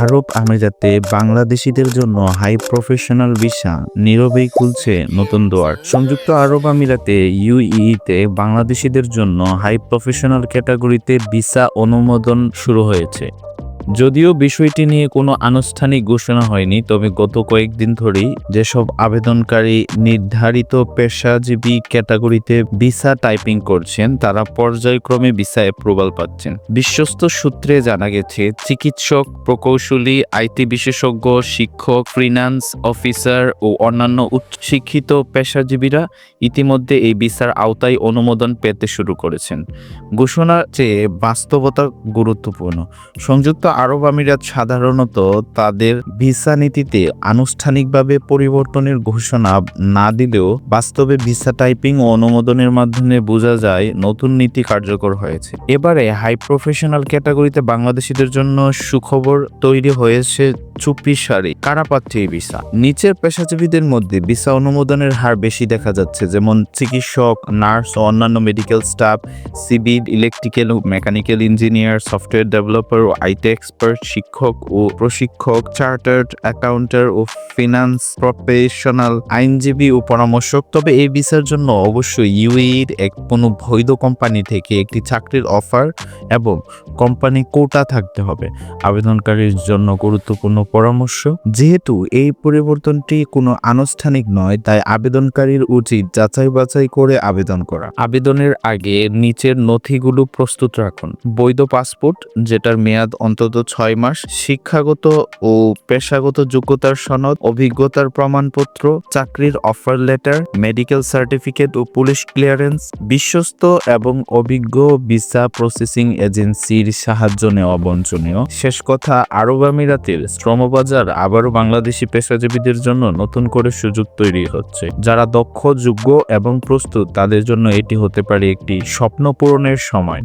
আরব আমিরাতে বাংলাদেশিদের জন্য হাই প্রফেশনাল ভিসা নীরবেই খুলছে নতুন দোয়ার। সংযুক্ত আরব আমিরাতে ইউইতে বাংলাদেশিদের জন্য হাই প্রফেশনাল ক্যাটাগরিতে ভিসা অনুমোদন শুরু হয়েছে। যদিও বিষয়টি নিয়ে কোনো আনুষ্ঠানিক ঘোষণা হয়নি, তবে গত কয়েকদিন ধরেই যেসব আবেদনকারী নির্ধারিত পেশাজীবী ক্যাটাগরিতে ভিসা টাইপিং করছেন, তারা পর্যায়ক্রমে ভিসা অ্যাপ্রুভাল পাচ্ছেন। বিশ্বস্ত সূত্রে জানা গেছে, চিকিৎসক, প্রকৌশলী আইটি বিশেষজ্ঞ, শিক্ষক ফিনান্স অফিসার ও অন্যান্য উচ্চশিক্ষিত পেশাজীবীরা ইতিমধ্যে এই ভিসার আওতায় অনুমোদন পেতে শুরু করেছেন। ঘোষণা চেয়ে বাস্তবতা গুরুত্বপূর্ণ। সংযুক্ত আরব আমিরাত সাধারণত তাদের ভিসা নীতিতে আনুষ্ঠানিকভাবে পরিবর্তনের ঘোষণা না দিলেও বাস্তবে ভিসা টাইপিং ও অনুমোদনের মাধ্যমে বোঝা যায় নতুন নীতি কার্যকর হয়েছে। এবারে হাই প্রফেশনাল ক্যাটাগরিতে বাংলাদেশিদের জন্য সুখবর তৈরি হয়েছে চুপি সারি কারা পাচ্ছে এই ভিসা নিচের পেশাজীবীদের মধ্যে ভিসা অনুমোদনের হার বেশি দেখা যাচ্ছে, যেমন চিকিৎসক, নার্স ও অন্যান্য মেডিকেল স্টাফ, সিভিল, ইলেকট্রিক্যাল ও মেকানিক্যাল ইঞ্জিনিয়ার, সফটওয়্যার ডেভেলপার ও আইটি এক্সপার্ট, শিক্ষক ও প্রশিক্ষক, চার্টার্ড অ্যাকাউন্টার ও ফিনান্স প্রফেশনাল আইনজীবী ও পরামর্শক। তবে এই ভিসার জন্য অবশ্যই ইউএইর এক কোনো বৈধ কোম্পানি থেকে একটি চাকরির অফার এবং কোম্পানি কোটা থাকতে হবে। আবেদনকারীর জন্য গুরুত্বপূর্ণ পরামর্শ, যেহেতু এই পরিবর্তনটি কোনো আনুষ্ঠানিক নয়, তাই আবেদনকারীর উচিত যাচাই বাছাই করে আবেদন করা। আবেদনের আগে নিচের নথিগুলো প্রস্তুত রাখুন। বৈধ পাসপোর্ট, যেটার মেয়াদ অন্তত ছয় মাস, শিক্ষাগত ও পেশাগত যোগ্যতার সনদ, অভিজ্ঞতার প্রমাণপত্র, চাকরির অফার লেটার, মেডিকেল সার্টিফিকেট ও পুলিশ ক্লিয়ারেন্স, বিশ্বস্ত এবং অভিজ্ঞ ভিসা প্রসেসিং এজেন্সির সাহায্য নেওয়া বঞ্চনীয়। শেষ কথা, আরব আমিরাতের শ্রমবাজার আবারও বাংলাদেশি পেশাজীবীদের জন্য নতুন করে সুযোগ তৈরি হচ্ছে। যারা দক্ষ, যোগ্য এবং প্রস্তুত, তাদের জন্য এটি হতে পারে একটি স্বপ্ন পূরণের সময়।